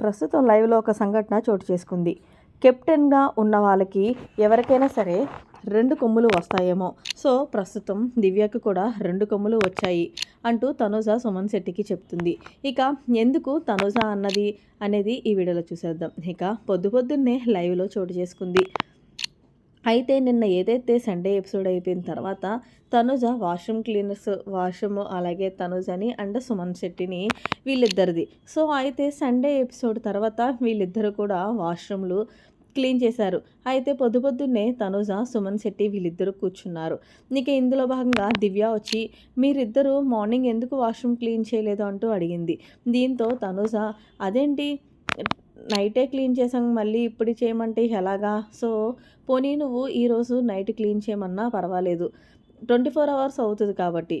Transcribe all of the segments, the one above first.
ప్రస్తుతం లైవ్లో ఒక సంఘటన చోటు చేసుకుంది. కెప్టెన్గా ఉన్న వాళ్ళకి ఎవరికైనా సరే రెండు కొమ్ములు వస్తాయేమో. సో ప్రస్తుతం దివ్యకు కూడా రెండు కొమ్ములు వచ్చాయి అంటూ తనుజ సుమన్ శెట్టికి చెప్తుంది. ఇక ఎందుకు తనుజ అన్నది అనేది ఈ వీడియోలో చూసేద్దాం. ఇక పొద్దు పొద్దున్నే లైవ్లో చోటు చేసుకుంది. అయితే నిన్న ఏదైతే సండే ఎపిసోడ్ అయిపోయిన తర్వాత తనుజ వాష్రూమ్ క్లీనర్స్ వాష్రూమ్ అలాగే తనుజని అండ్ సుమన్ శెట్టిని వీళ్ళిద్దరిది. సో అయితే సండే ఎపిసోడ్ తర్వాత వీళ్ళిద్దరు కూడా వాష్రూమ్లు క్లీన్ చేశారు. అయితే పొద్దు పొద్దున్నే తనుజ సుమన్ శెట్టి వీళ్ళిద్దరూ కూర్చున్నారు. నీకు ఇందులో భాగంగా దివ్య వచ్చి మీరిద్దరూ మార్నింగ్ ఎందుకు వాష్రూమ్ క్లీన్ చేయలేదు? అంటూ అడిగింది. దీంతో తనుజ అదేంటి? నైటే క్లీన్ చేసాం మళ్ళీ ఇప్పుడు చేయమంటే ఎలాగా? సో పోనీ నువ్వు ఈరోజు నైట్ క్లీన్ చేయమన్నా పర్వాలేదు. ట్వంటీ ఫోర్ అవర్స్ అవుతుంది కాబట్టి.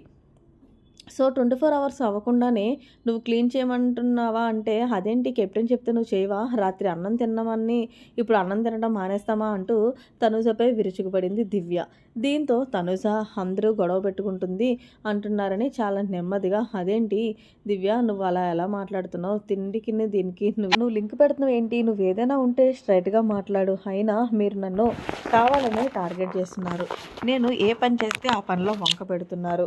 సో ట్వంటీ ఫోర్ అవర్స్ అవ్వకుండానే నువ్వు క్లీన్ చేయమంటున్నావా అంటే అదేంటి కెప్టెన్ చెప్తే నువ్వు చేయవా? రాత్రి అన్నం తిన్నామని ఇప్పుడు అన్నం తినడం మానేస్తామా? అంటూ తనుజపై విరుచుకుపడింది దివ్య. దీంతో తనుజ అందరూ గొడవ పెట్టుకుంటుంది అంటున్నారని చాలా నెమ్మదిగా అదేంటి దివ్య నువ్వు అలా ఎలా మాట్లాడుతున్నావు? తిండికి దీనికి నువ్వు నువ్వు లింక్ పెడుతున్నావు ఏంటి? నువ్వు ఏదైనా ఉంటే స్ట్రైట్గా మాట్లాడు. అయినా మీరు నన్ను కావాలని టార్గెట్ చేస్తున్నారు. నేను ఏ పని చేస్తే ఆ పనిలో వంక పెడుతున్నారు.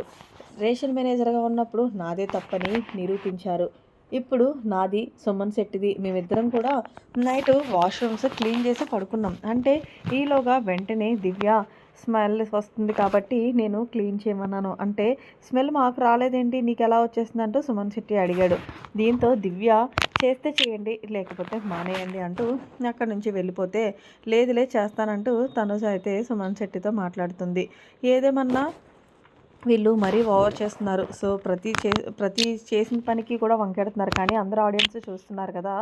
రేషన్ మేనేజర్గా ఉన్నప్పుడు నాదే తప్పని నిరూపించారు. ఇప్పుడు నాది సుమన్ శెట్టిది మేమిద్దరం కూడా నైట్ వాష్రూమ్స్ క్లీన్ చేసి పడుకున్నాం. అంటే ఈలోగా వెంటనే దివ్య స్మెల్ వస్తుంది కాబట్టి నేను క్లీన్ చేయమన్నాను. అంటే స్మెల్ మాకు రాలేదేంటి? నీకు ఎలా వచ్చేస్తుంది? అంటూ సుమన్ శెట్టి అడిగాడు. దీంతో దివ్య చేస్తే చేయండి లేకపోతే మానేయండి అంటూ అక్కడి నుంచి వెళ్ళిపోతే లేదులే చేస్తానంటూ తనుజ అయితే సుమన్ శెట్టితో మాట్లాడుతుంది. ఏదేమన్నా వీళ్ళు మరీ ఓవర్ చేస్తున్నారు. సో ప్రతి చే ప్రతి చేసిన పనికి కూడా వంకెడుతున్నారు. కానీ అందరు ఆడియన్స్ చూస్తున్నారు కదా.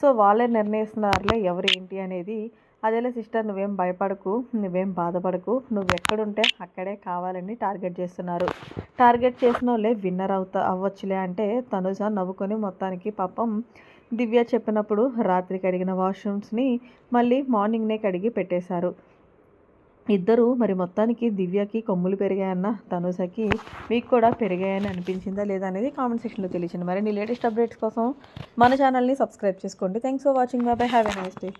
సో వాళ్ళే నిర్ణయిస్తున్నారులే ఎవరు ఏంటి అనేది. అదేలే సిస్టర్ నువ్వేం భయపడకు నువ్వేం బాధపడకు. నువ్వు ఎక్కడుంటే అక్కడే కావాలని టార్గెట్ చేస్తున్నారు. టార్గెట్ చేసిన వాళ్ళే విన్నర్ అవుతా అవ్వచ్చులే అంటే తనుజ నవ్వుకొని మొత్తానికి పాపం దివ్య చెప్పినప్పుడు రాత్రి కడిగిన వాష్రూమ్స్ని మళ్ళీ మార్నింగ్నే కడిగి పెట్టేశారు. ఇద్దరు మరి మొత్తానికి దివ్యకి కొమ్ములు పెరిగాయన్న తనుసకి మీకు కూడా పెరిగాయని అనిపించిందా లేదా అనేది కామెంట్ సెక్షన్లో తెలియచండి మరి నీ లేటెస్ట్ అప్డేట్స్ కోసం మన ఛానల్ని సబ్స్క్రైబ్ చేసుకోండి. Thanks for watching bye have a nice day